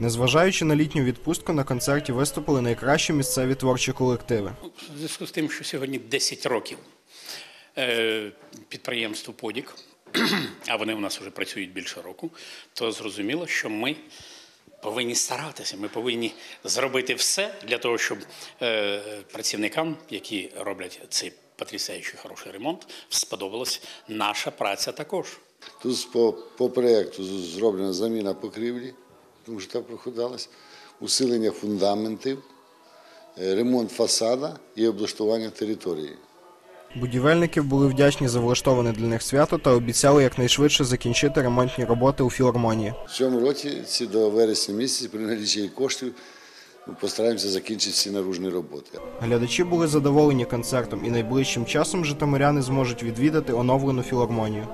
Незважаючи на літню відпустку, на концерті виступили найкращі місцеві творчі колективи. В зв'язку з тим, що сьогодні 10 років е, підприємству Подік, а вони у нас вже працюють більше року, то зрозуміло, що ми повинні старатися, ми повинні зробити все для того, щоб е, працівникам, які роблять цей потрясаючий хороший ремонт, сподобалась наша праця також. Тут по, по проєкту зроблена заміна покрівлі, тому що так проходилось, усилення фундаментів, е, ремонт фасада і облаштування території. Будівельники були вдячні за влаштоване для них свято та обіцяли якнайшвидше закінчити ремонтні роботи у філармонії. В цьому році ці до вересня місяця при налічі коштів ми постараємося закінчити всі наружні роботи. Глядачі були задоволені концертом і найближчим часом житомиряни зможуть відвідати оновлену філармонію.